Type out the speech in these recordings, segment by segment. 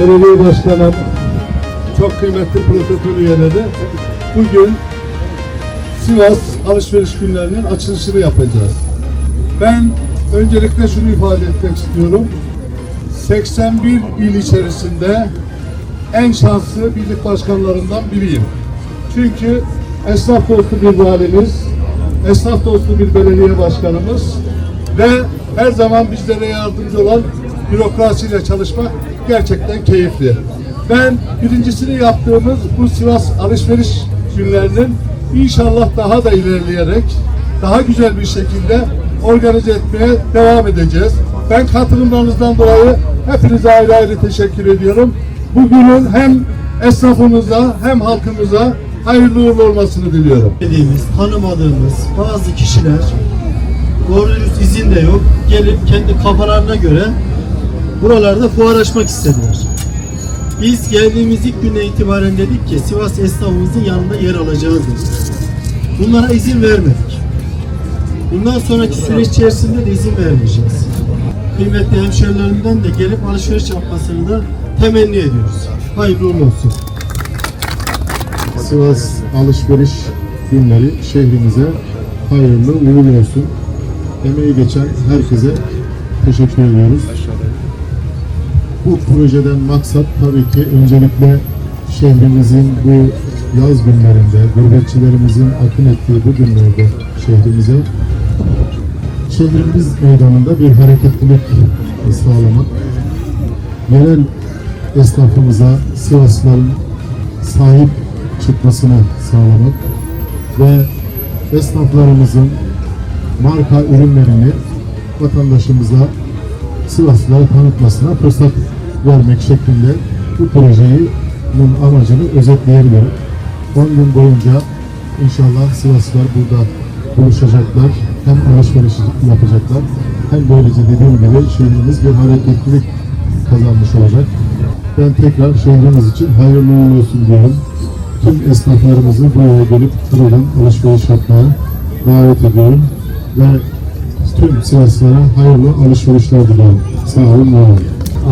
belediye başkanım, çok kıymetli protokol üyeleri, bugün Sivas alışveriş günlerinin açılışını yapacağız. Ben öncelikle şunu ifade etmek istiyorum. 81 il içerisinde en şanslı birlik başkanlarından biriyim. Çünkü esnaf dostu bir valimiz, esnaf dostu bir belediye başkanımız ve her zaman bizlere yardımcı olan bürokrasiyle çalışmak gerçekten keyifli. Ben birincisini yaptığımız bu Sivas alışveriş günlerinin inşallah daha da ilerleyerek daha güzel bir şekilde organize etmeye devam edeceğiz. Ben katılımlarınızdan dolayı hepinize ayrı ayrı teşekkür ediyorum. Bugünün hem esnafımıza hem halkımıza hayırlı uğurlu olmasını diliyorum. dediğimiz, tanımadığımız bazı kişiler doğru izin de yok. Gelip kendi kafalarına göre buralarda fuar açmak istediler. Biz geldiğimiz ilk güne itibaren dedik ki Sivas esnafımızın yanında yer alacağız dedik. Bunlara izin vermedik. Bundan sonraki süreç içerisinde de izin vermeyeceğiz. Kıymetli hemşerilerimden de gelip alışveriş yapmasını da temenni ediyoruz. Hayırlı uğurlu olsun. Sivas alışveriş günleri şehrimize hayırlı uğurlu olsun. Emeği geçen herkese teşekkür ediyoruz. Bu projeden maksat tabii ki öncelikle şehrimizin bu yaz günlerinde, gurbetçilerimizin akın ettiği bu günlerde şehrimize şehrimiz meydanında bir hareketlilik sağlamak, yerel esnafımıza, Sivaslıların sahip çıkmasını sağlamak ve esnaflarımızın marka ürünlerini vatandaşımıza Sivaslılara tanıtmasına fırsat vermek şeklinde bu projenin amacını özetleyebilirim. 10 gün boyunca inşallah Sivaslılar burada buluşacaklar. Hem alışveriş yapacaklar hem böylece dediğim gibi şehrimiz bir hareketlilik kazanmış olacak. Ben tekrar şehrimiz için hayırlı uğurlu olsun diyorum. Tüm esnaflarımızı buraya gelip buradan alışveriş yapmaya davet ediyorum. Ve tüm Sivaslılara hayırlı alışverişler diliyorum. Sağ olun, var olun.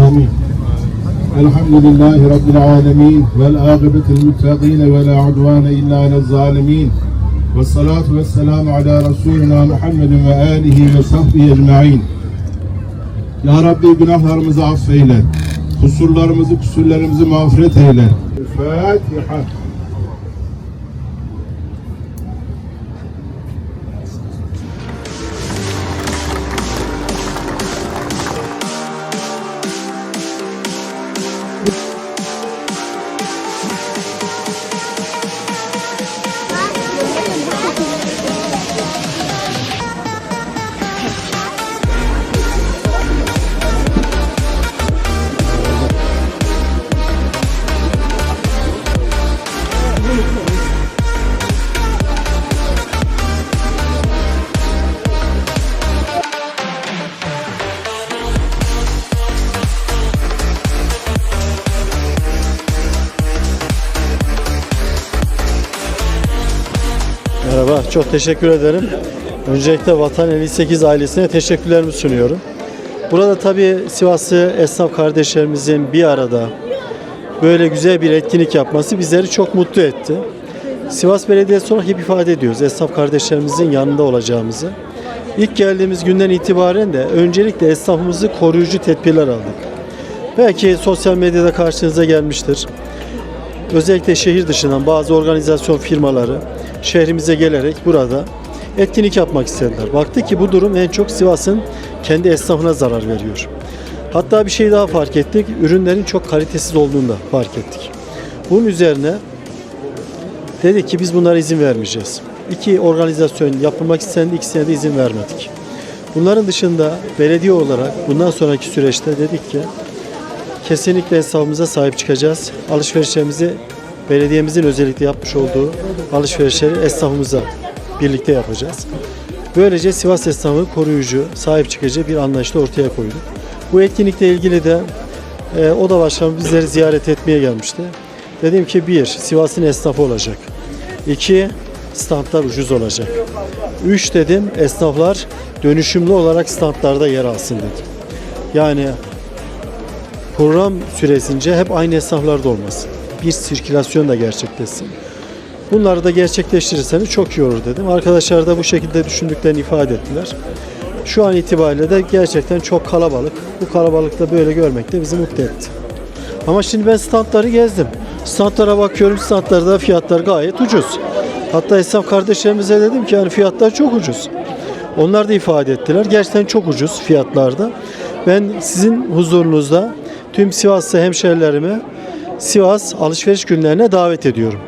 Amin. الحمد لله رب العالمين والعاقبة للمتقين ولا عدوان إلا على الظالمين والصلاة والسلام على رسولنا محمد وآله وصحبه أجمعين Ya Rabbi günahlarımızı affeyle. Kusurlarımızı, kusurlarımızı mağfiret eyle. Fatiha. Çok teşekkür ederim. Öncelikle Vatan 58 ailesine teşekkürlerimi sunuyorum. Burada tabii Sivaslı esnaf kardeşlerimizin bir arada böyle güzel bir etkinlik yapması bizleri çok mutlu etti. Sivas Belediyesi olarak hep ifade ediyoruz esnaf kardeşlerimizin yanında olacağımızı. İlk geldiğimiz günden itibaren de öncelikle esnafımızı koruyucu tedbirler aldık. Belki sosyal medyada karşınıza gelmiştir özellikle şehir dışından bazı organizasyon firmaları şehrimize gelerek burada etkinlik yapmak istediler. Baktı ki bu durum en çok Sivas'ın kendi esnafına zarar veriyor. Hatta bir şey daha fark ettik. Ürünlerin çok kalitesiz olduğunu da fark ettik. Bunun üzerine dedik ki biz bunlara izin vermeyeceğiz. İki organizasyon yapılmak istendi, ikisine de izin vermedik. Bunların dışında belediye olarak bundan sonraki süreçte dedik ki Kesinlikle hesabımıza sahip çıkacağız. Alışverişlerimizi belediyemizin özellikle yapmış olduğu alışverişleri esnafımıza birlikte yapacağız. Böylece Sivas esnafı koruyucu, sahip çıkıcı bir anlayışla ortaya koyduk. Bu etkinlikle ilgili de e, Oda Başkanı bizleri ziyaret etmeye gelmişti. Dedim ki bir, Sivas'ın esnafı olacak. İki, standlar ucuz olacak. Üç dedim, esnaflar dönüşümlü olarak standlarda yer alsın dedim. Yani program süresince hep aynı esnaflarda olmasın. Bir sirkülasyon da gerçekleşsin. Bunları da gerçekleştirirseniz çok iyi olur dedim. Arkadaşlar da bu şekilde düşündüklerini ifade ettiler. Şu an itibariyle de gerçekten çok kalabalık. Bu kalabalıkta böyle görmek de bizi mutlu etti. Ama şimdi ben standları gezdim. Standlara bakıyorum, standlarda fiyatlar gayet ucuz. Hatta esnaf kardeşlerimize dedim ki yani fiyatlar çok ucuz. Onlar da ifade ettiler. Gerçekten çok ucuz fiyatlarda. Ben sizin huzurunuzda tüm Sivaslı hemşerilerimi Sivas alışveriş günlerine davet ediyorum.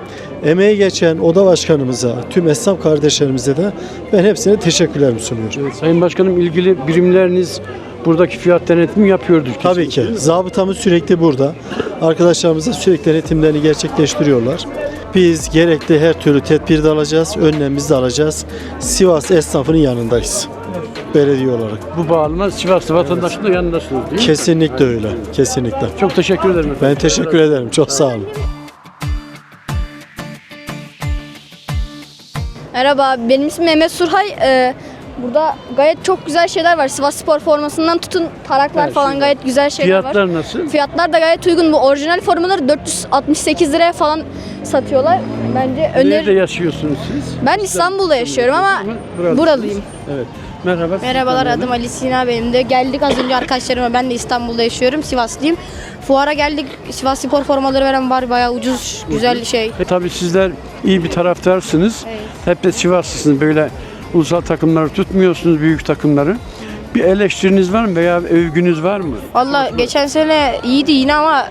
Emeği geçen oda başkanımıza, tüm esnaf kardeşlerimize de ben hepsine teşekkürlerimi sunuyorum. Sayın Başkanım ilgili birimleriniz buradaki fiyat denetimi yapıyordur. Tabii ki. Zabıtamız sürekli burada. Arkadaşlarımız da sürekli denetimlerini gerçekleştiriyorlar. Biz gerekli her türlü tedbir de alacağız, önlemimizi de alacağız. Sivas esnafının yanındayız. Belediye olarak. Bu bağlamda Sivaslı vatandaşın da yanındasınız değil mi? Kesinlikle öyle. Kesinlikle. Çok teşekkür ederim efendim. Ben teşekkür ederim. Çok sağ olun. Merhaba, benim ismim Mehmet Surhay. Ee, burada gayet çok güzel şeyler var. Sivas Spor formasından tutun taraklar Evet, falan gayet güzel şeyler var. Fiyatlar nasıl? Fiyatlar da gayet uygun. Bu orijinal formaları 468 liraya falan satıyorlar. Bence Nerede öner. yaşıyorsunuz siz? Ben İstanbul'da yaşıyorum ama Buralısınız. buralıyım. Evet. Merhaba. Merhabalar adım Ali Sina benim de. Geldik az önce arkadaşlarıma. Ben de İstanbul'da yaşıyorum. Sivaslıyım. Fuara geldik. Sivas Spor formaları veren var. Bayağı ucuz, güzel şey. E tabii sizler iyi bir taraftarsınız. Evet. Hep de Sivaslısınız. Böyle ulusal takımları tutmuyorsunuz, büyük takımları. Bir eleştiriniz var mı veya övgünüz var mı? Valla geçen sene iyiydi yine ama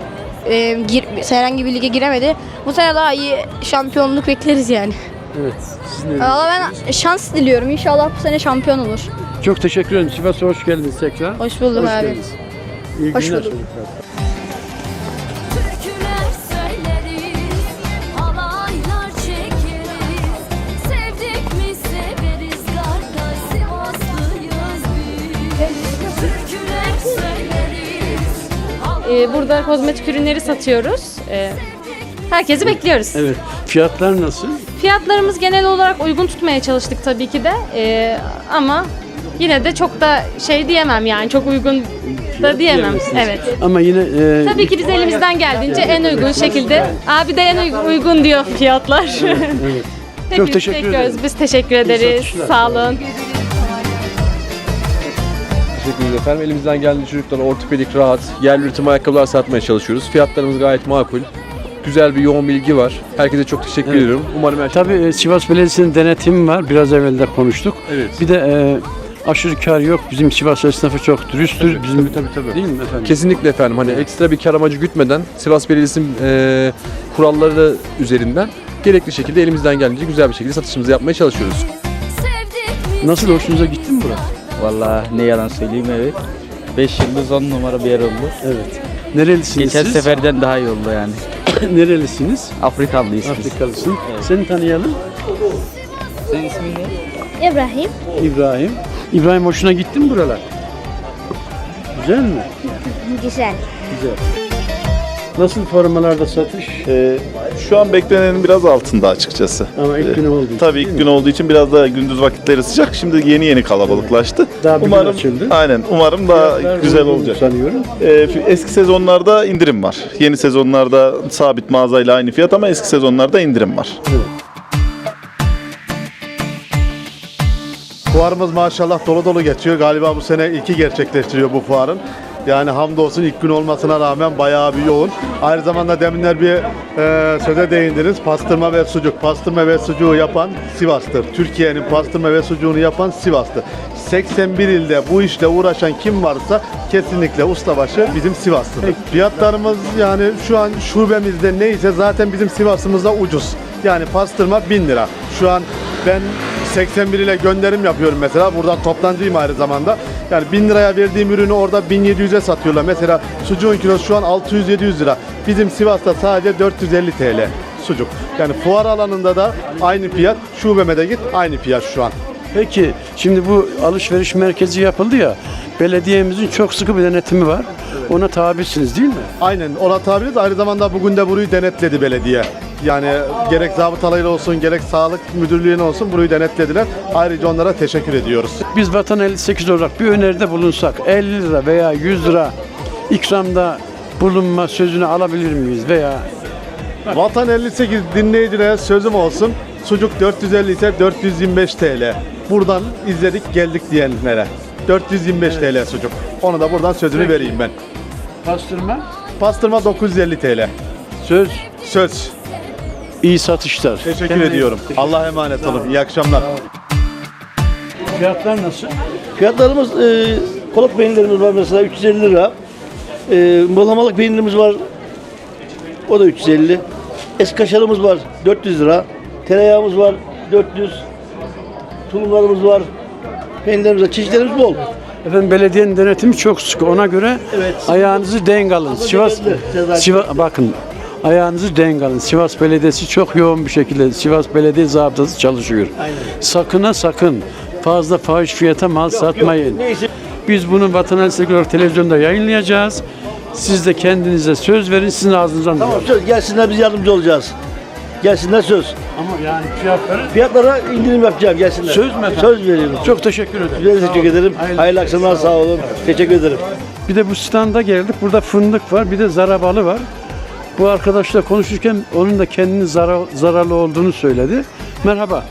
e, gir, herhangi bir lige giremedi. Bu sene daha iyi şampiyonluk bekleriz yani. Evet. Siz ne Valla ben şans diliyorum. İnşallah bu sene şampiyon olur. Çok teşekkür ederim. Sivas'a hoş geldiniz tekrar. Hoş bulduk Hoş abi. geldiniz. İyi Hoş günler bulduk. çocuklar. Ee, Burada kozmetik ürünleri satıyoruz. Ee, Herkesi bekliyoruz. Evet. Fiyatlar nasıl? Fiyatlarımız genel olarak uygun tutmaya çalıştık tabii ki de. Ee, Ama yine de çok da şey diyemem yani çok uygun da diyemem. Diyemezsiniz. Evet. Ama yine e, Tabii ki biz elimizden geldiğince en uygun şekilde. Abi de en uy- uygun diyor fiyatlar. evet. Hepimiz teşekkür bekliyoruz. ederim. Biz teşekkür ederiz. satışlar. Sağ olun. Teşekkür efendim. Elimizden geldiğince çocuklara ortopedik, rahat, yerli üretim ayakkabılar satmaya çalışıyoruz. Fiyatlarımız gayet makul. Güzel bir yoğun bilgi var. Herkese çok teşekkür Evet. ediyorum. Umarım her şey... Tabii e, Sivas Belediyesi'nin denetimi var. Biraz evvel de konuştuk. Evet. Bir de e, aşırı kar yok. Bizim Sivas esnafı çok dürüsttür. Bizim tabii, tabii. Değil mi efendim? Kesinlikle efendim. Hani ekstra bir kar amacı gütmeden Sivas Belediyesi'nin e, kuralları üzerinden gerekli şekilde elimizden geldiğince güzel bir şekilde satışımızı yapmaya çalışıyoruz. sevdik mi Nasıl hoşunuza gitti mi burası? Vallahi ne yalan söyleyeyim evet. 5 yıldız 10 numara bir yer oldu. Evet. Nerelisiniz Geçen siz? seferden daha iyi oldu yani. Nerelisiniz? Afrikalıyız biz. Afrikalısın. Seni tanıyalım. Senin ismin ne? İbrahim. İbrahim. İbrahim hoşuna gitti mi buralar? Güzel mi? Güzel. Güzel. Nasıl formalarda satış? Ee, şu an beklenenin biraz altında açıkçası. Ama ilk günü olduğu için. Tabii ilk mi? gün olduğu için biraz da gündüz vakitleri sıcak. Şimdi yeni yeni kalabalıklaştı. Daha bir gün umarım açıldı. aynen umarım daha Fiyatlar güzel uygun olacak. Sanıyorum. Ee, eski sezonlarda indirim var. Yeni sezonlarda sabit mağazayla aynı fiyat ama eski sezonlarda indirim var. Fuarımız maşallah dolu dolu geçiyor. Galiba bu sene ilki gerçekleştiriyor bu fuarın. Yani hamdolsun ilk gün olmasına rağmen bayağı bir yoğun. Aynı zamanda deminler bir e, söze değindiniz. Pastırma ve sucuk. Pastırma ve sucuğu yapan Sivas'tır. Türkiye'nin pastırma ve sucuğunu yapan Sivas'tır. 81 ilde bu işle uğraşan kim varsa kesinlikle ustabaşı bizim Sivas'tır. Fiyatlarımız yani şu an şubemizde neyse zaten bizim Sivas'ımızda ucuz. Yani pastırma 1000 lira. Şu an ben 81 ile gönderim yapıyorum mesela. Buradan toptancıyım aynı zamanda. Yani 1000 liraya verdiğim ürünü orada 1700'e satıyorlar. Mesela sucuğun kilosu şu an 600-700 lira. Bizim Sivas'ta sadece 450 TL sucuk. Yani fuar alanında da aynı fiyat. Şubeme de git aynı fiyat şu an. Peki şimdi bu alışveriş merkezi yapıldı ya. Belediyemizin çok sıkı bir denetimi var. Ona tabisiniz değil mi? Aynen ona tabiriz. Aynı zamanda bugün de burayı denetledi belediye. Yani gerek zabıtalarıyla olsun gerek sağlık müdürlüğüne olsun burayı denetlediler. Ayrıca onlara teşekkür ediyoruz. Biz Vatan 58 olarak bir öneride bulunsak 50 lira veya 100 lira ikramda bulunma sözünü alabilir miyiz veya Vatan 58 dinleyicilere sözüm olsun. Sucuk 450 ise 425 TL. Buradan izledik geldik diyenlere. 425 TL sucuk. Onu da buradan sözünü vereyim ben. pastırma Pastırma 950 TL. söz Söz. İyi satışlar. Teşekkür ediyorum. Allah'a emanet olun. İyi akşamlar. Fiyatlar nasıl? Fiyatlarımız e, kolak peynirlerimiz var mesela 350 lira. E, balamalık peynirimiz var. O da 350. Eski kaşarımız var 400 lira. Tereyağımız var 400. Tulumlarımız var. Peynirlerimiz var. Çeşitlerimiz bol. Efendim belediyenin denetimi çok sıkı. Ona göre Evet. ayağınızı denk alın. Sivas, geldi, Sivas bakın ayağınızı denk alın. Sivas Belediyesi çok yoğun bir şekilde Sivas Belediye zabıtası çalışıyor. Aynen. Sakına sakın fazla fahiş fiyata mal satmayın. Neyse. Biz bunu vatandaşlık olarak televizyonda yayınlayacağız. Siz de kendinize söz verin, sizin ağzınızdan Tamam duyalım. söz gelsinler biz yardımcı olacağız. Gelsinler söz. Ama yani fiyatları Fiyatlara indirim yapacağım gelsinler. Söz mü efendim? Söz veriyorum. çok teşekkür ederim. Ben Sağ teşekkür olun. ederim. Hayırlı- Hayırlı akşamlar sağ olun. Teşekkür ederim. Bir de bu standa geldik. Burada fındık var, bir de zarabalı var. Bu arkadaşla konuşurken onun da kendinin zarar, zararlı olduğunu söyledi. Merhaba.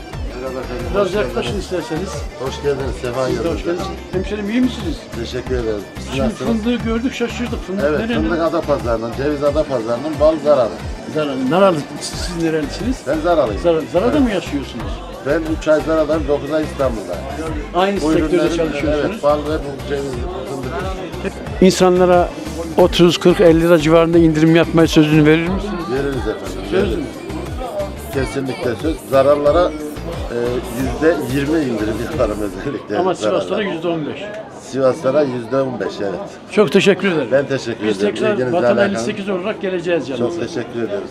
Biraz yaklaşın isterseniz. Hoş geldiniz. Sefa Siz de hoş geldiniz. Hemşerim iyi misiniz? Teşekkür ederim. Şimdi fındığı gördük şaşırdık. Fındık Evet, nerenin? Fındık Adapazarı'nın, Ceviz Adapazarı'nın bal zararı. Zaralı. Naralı. Siz nerelisiniz? Ben zararlıyım. Zara, Zarada mı yaşıyorsunuz? Ben 3 ay zaradayım, 9 ay İstanbul'da. Aynı Bu sektörde ürünlerin, çalışıyorsunuz. evet, bal ve bu ceviz, İnsanlara 30, 40, 50 lira civarında indirim yapmaya sözünü verir misiniz? veririz efendim. Söz mü? Kesinlikle söz. Zararlara e, yüzde yirmi indirim yaparım özellikle. Ama. Sivaslara yüzde on beş. Sivaslara yüzde on beş evet. Çok teşekkür ederim. Ben teşekkür Biz ederim. tekrar İlginizle Vatan alakalı. 58 olarak geleceğiz Çok yanınıza. teşekkür ederiz.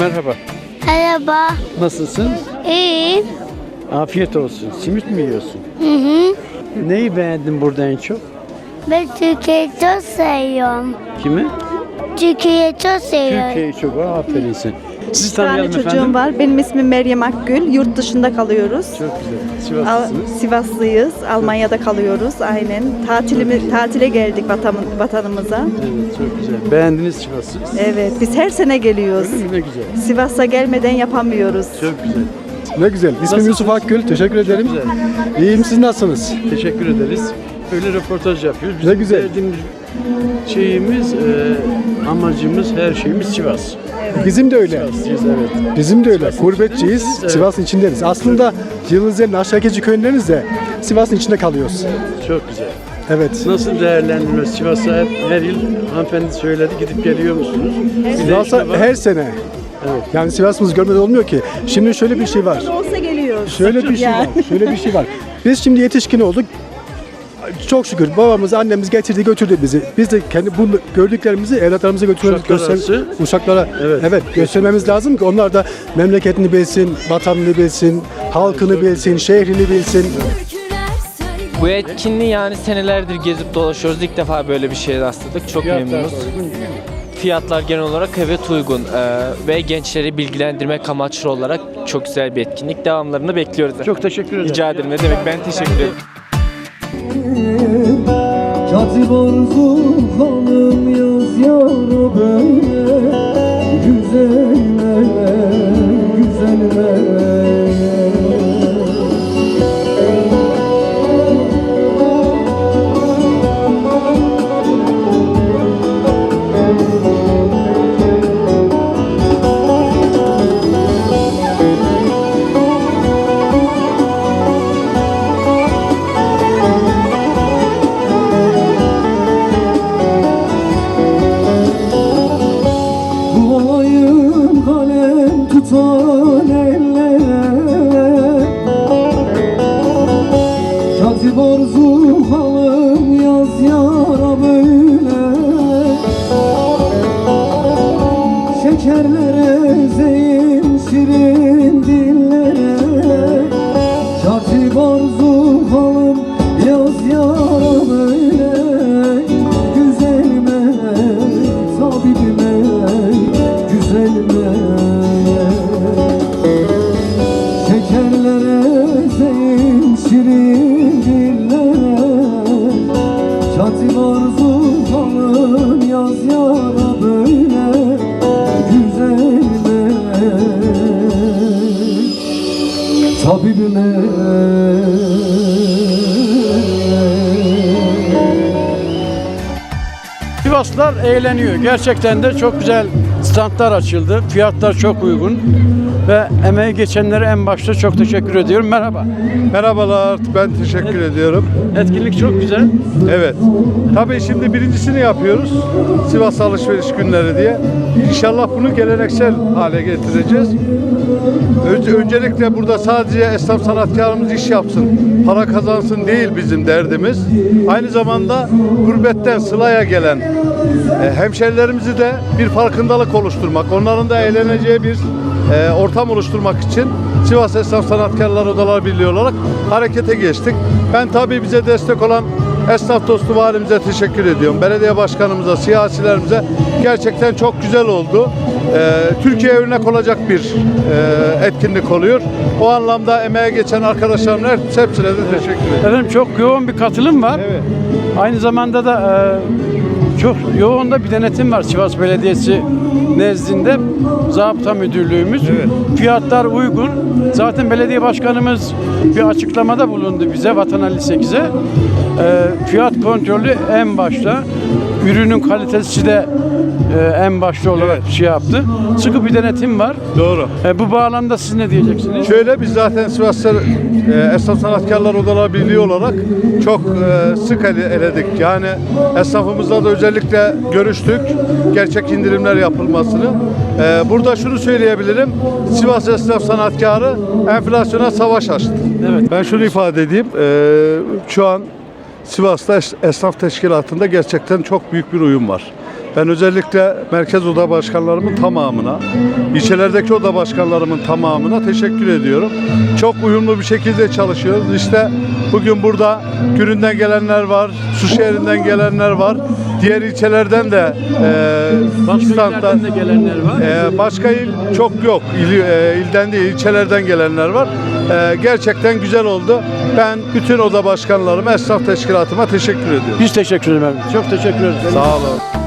Merhaba. Merhaba. Nasılsın? İyi. Afiyet olsun. Simit mi yiyorsun? Hı hı. Neyi beğendin burada en çok? Ben Türkiye'yi çok seviyorum. Kimi? Türkiye'yi çok seviyorum. Türkiye'yi çok. Aa, aferin sen. Sizi Bir tane tanıyalım çocuğum efendim. var. Benim ismim Meryem Akgül. Yurt dışında kalıyoruz. Çok güzel. Al- Sivaslısınız. Sivaslıyız. Almanya'da kalıyoruz. Aynen. Tatilimi, tatile geldik vatan, vatanımıza. Evet, çok güzel. Beğendiniz Sivas'ı. Evet. Biz her sene geliyoruz. Öyle mi? Ne güzel. Sivas'a gelmeden yapamıyoruz. Çok güzel. Ne güzel. İsmim Nasılsınız? Yusuf Akgül. Teşekkür ederim. Güzel. İyiyim siz nasılsınız? Teşekkür ederiz. Böyle röportaj yapıyoruz. Bizim Ne güzel. verdiğimiz şeyimiz, e, amacımız, her şeyimiz Sivas. Bizim de öyle. Sivaslıyız, evet. Bizim de öyle. Gurbetçiyiz. Evet. Sivas'ın içindeniz. Aslında Yıldızların aşağı geçi köyleriniz de Sivas'ın içinde kalıyoruz. Çok güzel. Evet. Nasıl değerlendiriyoruz? Sivas'a her, yıl hanımefendi söyledi gidip geliyor musunuz? Değişme Sivas'a her sene. Yani Sivas'ımız görmeden olmuyor ki. Şimdi şöyle bir şey var. Olsa geliyoruz. Şöyle bir şey var. Şöyle bir şey var. Biz şimdi yetişkin olduk. Çok şükür babamız, annemiz getirdi götürdü bizi. Biz de kendi bu gördüklerimizi evlatlarımıza götürmemiz, Uşaklar göster, arası. uşaklara Evet. evet. göstermemiz lazım ki onlar da memleketini bilsin, vatanını bilsin, halkını bilsin, şehrini bilsin. Bu etkinliği yani senelerdir gezip dolaşıyoruz. İlk defa böyle bir şeye rastladık. Çok memnunuz. Fiyatlar genel olarak evet uygun Ee, ve gençleri bilgilendirmek amaçlı olarak çok güzel bir etkinlik. Devamlarını bekliyoruz. Çok teşekkür ederim. Rica ederim. Ne demek? Ben teşekkür ederim. Katip arzu hanım yaz yar böyle Sivaslılar eğleniyor. Gerçekten de çok güzel standlar açıldı. Fiyatlar çok uygun. Ve emeği geçenlere en başta çok teşekkür ediyorum. Merhaba. Merhabalar, ben teşekkür ediyorum. Etkinlik çok güzel. Evet. Tabii şimdi birincisini yapıyoruz. Sivas Alışveriş Günleri diye. İnşallah bunu geleneksel hale getireceğiz. Önce, öncelikle burada sadece esnaf sanatkarımız iş yapsın, para kazansın değil bizim derdimiz. Aynı zamanda gurbetten sılaya gelen e, hemşerilerimizi de bir farkındalık oluşturmak, onların da eğleneceği bir e, ortam oluşturmak için Sivas Esnaf Sanatkarlar Odalar Birliği olarak harekete geçtik. Ben tabii bize destek olan esnaf dostu valimize teşekkür ediyorum. Belediye başkanımıza, siyasilerimize gerçekten çok güzel oldu. E, Türkiye örnek olacak bir e, etkinlik oluyor. O anlamda emeğe geçen arkadaşlarımın hepsine de teşekkür ederim. Efendim çok yoğun bir katılım var. Evet. Aynı zamanda da e, çok yoğun da bir denetim var Sivas Belediyesi nezdinde. Zabıta Müdürlüğümüz. Fiyatlar uygun. Zaten belediye başkanımız bir açıklamada bulundu bize Vatan 58'e. E, fiyat kontrolü en başta. Ürünün kalitesi de e, en başta olarak şey yaptı. Sıkı bir denetim var. Doğru. E, bu bağlamda siz ne diyeceksiniz? Şöyle biz zaten Sivas'ta e, Esnaf Sanatkarlar Odaları Birliği olarak çok e, sık ele- eledik. Yani esnafımızla da özellikle görüştük. Gerçek indirimler yapılmasını. E, burada şunu söyleyebilirim. Sivas Esnaf Sanatkarı enflasyona savaş açtı. Evet. Ben şunu ifade edeyim. E, şu an Sivas'ta es- esnaf teşkilatında gerçekten çok büyük bir uyum var. Ben özellikle merkez oda başkanlarımın tamamına, ilçelerdeki oda başkanlarımın tamamına teşekkür ediyorum. Çok uyumlu bir şekilde çalışıyoruz. İşte bugün burada Gürün'den gelenler var, Suşehir'inden gelenler var. Diğer ilçelerden de e, Başka illerden de gelenler var. ee, başka il çok yok. İl, e, ilden değil, ilçelerden gelenler var. Ee, gerçekten güzel oldu. Ben bütün oda başkanlarıma, esnaf teşkilatıma teşekkür ediyorum. Biz teşekkür ederim. Çok teşekkür ederim. Sağ olun.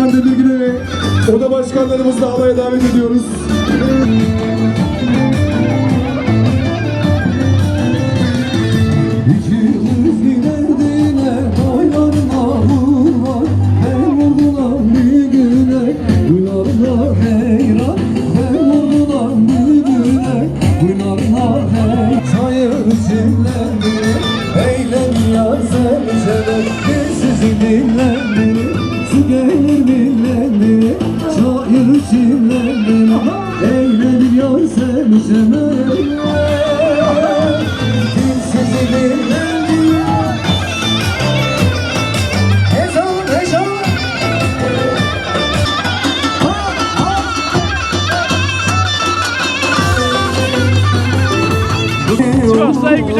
Hakan Demirgül'e ve oda başkanlarımızı da alaya davet ediyoruz.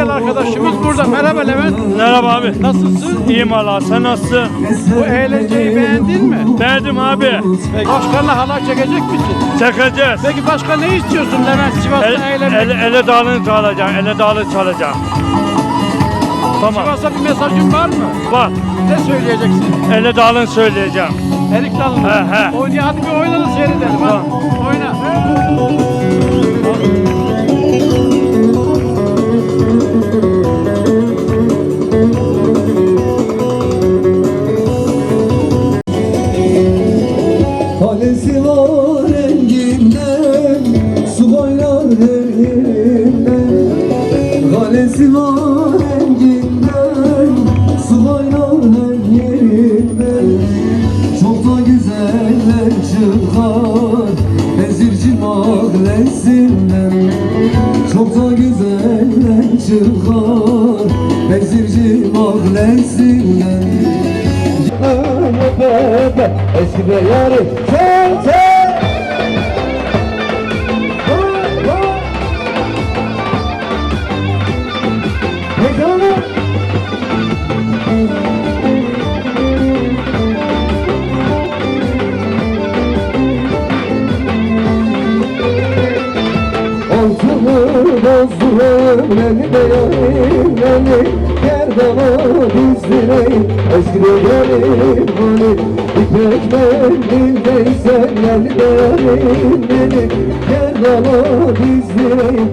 Güzel arkadaşımız burada. Merhaba Levent. Merhaba abi. Nasılsın? İyiyim valla. Sen nasılsın? Bu eğlenceyi beğendin mi? Beğendim abi. Peki başkanla halay çekecek misin? Çekeceğiz. Peki başka ne istiyorsun Levent Sivas'ta El, eğlenmek? ele, ele dağını çalacağım. Ele dağını çalacağım. Tamam. Sivas'a bir mesajın var mı? Var. Ne söyleyeceksin? Ele dağını söyleyeceğim. Erik dalını. He, he. Oyna hadi bir oyna da seyredelim. Hadi. Oyna. Eski bir yarim Kimse Bozdurum beni de yarim beni Gerdana dizdireyim Eskide yarim beni İpek mendildeysen Beni de yarim beni Eskide yarim